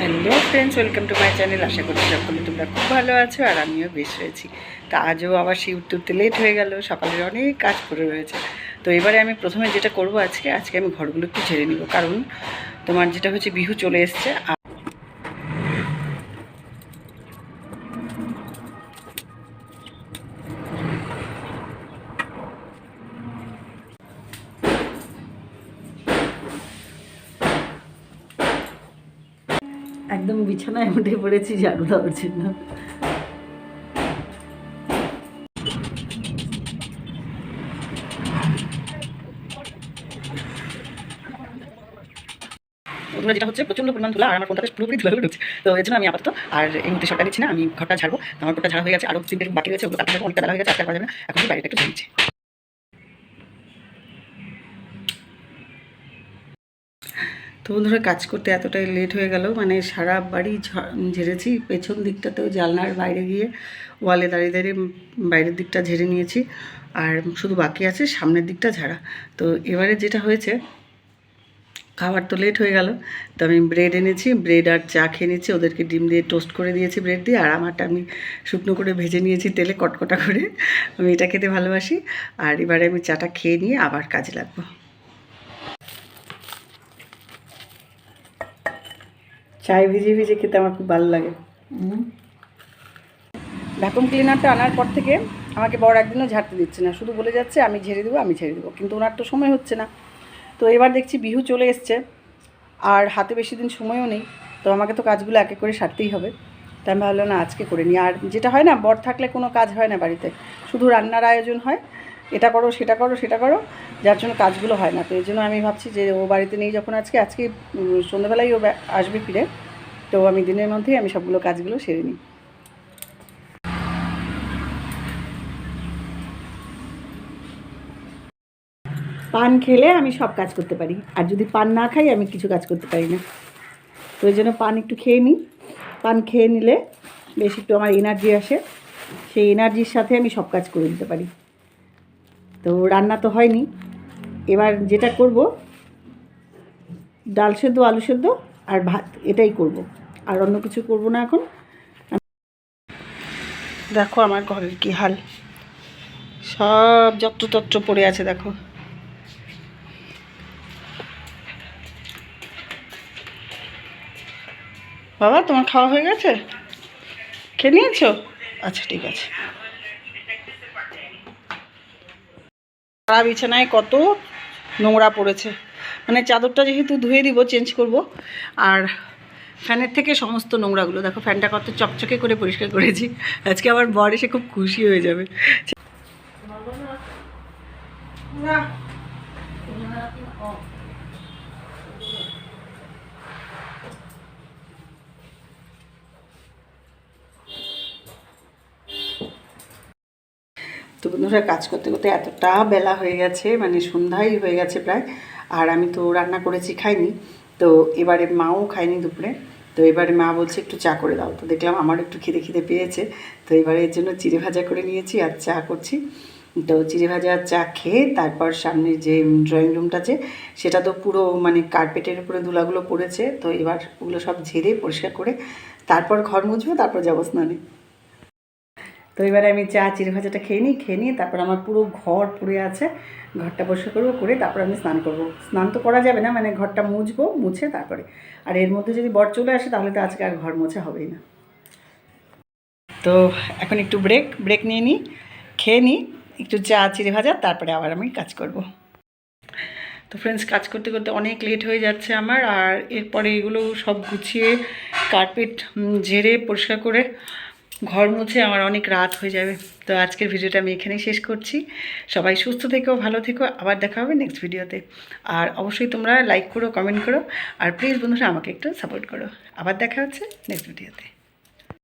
Hello friends, welcome to my channel. আশা করি সকলে তোমরা খুব ভালো আছো আর আমিও বেশ রয়েছি। তা আজও আবার সেই উঠতে লেট হয়ে গেল, সকালের অনেক কাজ পড়ে রয়েছে। তো এবারে আমি প্রথমে যেটা করব আজকে আজকে আমি ঘরগুলো একটু ঝেড়ে নিব, কারণ তোমার যেটা হচ্ছে বিহু চলে এসছে আর একদম বিছানায় উঠে পড়েছি ঝাড়ু দেওয়ার জন্য যেটা হচ্ছে প্রচণ্ড পরিমাণ ধুলা, আর আমার ফোনটাতে পুরোপুরি ধুলা ঢুকছে তো এই জন্য আমি আপাতত, আর এই মুহূর্তে সরকার দিচ্ছি না, আমি ঘরটা ঝাড়বো। আমার ঘরটা ঝাড়া হয়ে গেছে আরও তিনটে বাকি রয়েছে, ওগুলো কাটতে অনেকটা হয়ে গেছে, আর করা যাবে না। এখন বাইরেটা একটু তো বন্ধুরা কাজ করতে এতটাই লেট হয়ে গেল মানে সারা বাড়ি ঝেড়েছি, পেছন দিকটাতেও জানলার বাইরে গিয়ে ওয়ালে দাঁড়িয়ে দাঁড়িয়ে বাইরের দিকটা ঝেড়ে নিয়েছি, আর শুধু বাকি আছে সামনের দিকটা ঝাড়া। তো এবারে যেটা হয়েছে, খাবার তো লেট হয়ে গেল, তো আমি ব্রেড এনেছি ব্রেড আর চা খেয়ে নিয়েছি ওদেরকে ডিম দিয়ে টোস্ট করে দিয়েছি ব্রেড দিয়ে, আর আমারটা আমি শুকনো করে ভেজে নিয়েছি তেলে কটকটা করে, আমি এটা খেতে ভালোবাসি, আর এবারে আমি চাটা খেয়ে নিয়ে আবার কাজে লাগবো। চায় ভিজে ভিজে খেতে আমার খুব ভালো লাগে। ভ্যাকুম ক্লিনারটা আনার পর থেকে আমাকে বড় একদিনও ঝাড়তে দিচ্ছে না। শুধু বলে যাচ্ছে আমি ঝেড়ে দেবো আমি ঝেড়ে দেবো। কিন্তু ওনার তো সময় হচ্ছে না। তো এবার দেখছি বিহু চলে এসছে আর হাতে বেশি দিন সময়ও নেই। তো আমাকে তো কাজগুলো একে করে সারতেই হবে। তাই আমি ভাবলাম না আজকে করে নিই। আর যেটা হয় না বর থাকলে কোনো কাজ হয় না বাড়িতে। শুধু রান্নার আয়োজন হয় এটা করো, সেটা করো সেটা করো, যার জন্য কাজগুলো হয় না। তো এই জন্য আমি ভাবছি যে ও বাড়িতে নেই যখন আজকে আজকে সন্ধ্যাবেলায় ও আসবে ফিরে। তো আমি দিনের মধ্যেই আমি সবগুলো কাজগুলো সেরে নিই। পান খেলে আমি সব কাজ করতে পারি। আর যদি পান না খাই, আমি কিছু কাজ করতে পারি না। তো ওই জন্য পান একটু খেয়ে নিই। পান খেয়ে নিলে বেশ একটু আমার এনার্জি আসে। সেই এনার্জির সাথে আমি সব কাজ করে দিতে পারি। তো রান্না তো হয়নি। এবার যেটা করব, ডাল সেদ্ধ, আলু সেদ্ধ আর ভাত, এটাই করব। আর অন্য কিছু করব না এখন। দেখো আমার ঘরের কি হাল। সব যত্রতত্র পড়ে আছে, দেখো। বাবা, তোমার খাওয়া হয়ে গেছে? খেয়ে নিয়েছো? আচ্ছা ঠিক আছে। সারা বিছানায় কত নোংরা পড়েছে। মানে চাদরটা যেহেতু ধুয়ে দিব চেঞ্জ করব আর ফ্যানের থেকে সমস্ত নোংরাগুলো। দেখো ফ্যানটা কত চকচকে করে পরিষ্কার করেছি আজকে আমার বর এসে খুব খুশি হয়ে যাবে। তো বন্ধুরা কাজ করতে করতে এতটা বেলা হয়ে গেছে মানে সন্ধ্যাই হয়ে গেছে প্রায়, আর আমি তো রান্না করেছি, খাইনি। তো এবারে মাও খায়নি দুপুরে। তো এবারে মা বলছে একটু চা করে দাও। তো দেখলাম আমার একটু খিদে খিদে পেয়েছে। তো এবারে এর জন্য চিড়ে ভাজা করে নিয়েছি আর চা করছি। তো চিড়ে ভাজা চা খেয়ে তারপর সামনে যে ড্রয়িং রুমটা আছে সেটা তো পুরো মানে কার্পেটের উপরে ধুলাগুলো পড়েছে। তো এবার ওগুলো সব ঝেড়ে পরিষ্কার করে তারপর ঘর মুছবো, তারপর যাব স্নানে। তো এবারে আমি চা, চিড়ে ভাজাটা খেয়ে নিই, খেয়ে নিয়ে তারপর আমার পুরো ঘর পড়ে আছে। ঘরটা পরিষ্কার করব, করে তারপর আমি স্নান করব। স্নান তো করা যাবে না মানে ঘরটা মুছবো, মুছে তারপরে। আর এর মধ্যে যদি বর চলে আসে, তাহলে তো আজকে আর ঘর মোছা হবেই না। তো এখন একটু ব্রেক ব্রেক নিয়ে নিই, খেয়ে নিই, একটু চা, চিড়ে ভাজা, তারপরে আবার আমি কাজ করব। তো ফ্রেন্ডস কাজ করতে করতে অনেক লেট হয়ে যাচ্ছে আমার, আর এরপরে এগুলো সব গুছিয়ে কার্পেট ঝেড়ে, পরিষ্কার করে ঘর মুছে আমার অনেক রাত হয়ে যাবে। তো আজকের ভিডিওটা আমি এখানেই শেষ করছি। সবাই সুস্থ থেকো, ভালো থেকো, আবার দেখা হবে নেক্সট ভিডিওতে আর অবশ্যই তোমরা লাইক করো কমেন্ট করো, আর প্লিজ বন্ধুরা আমাকে একটু সাপোর্ট করো। আবার দেখা হচ্ছে নেক্সট ভিডিওতে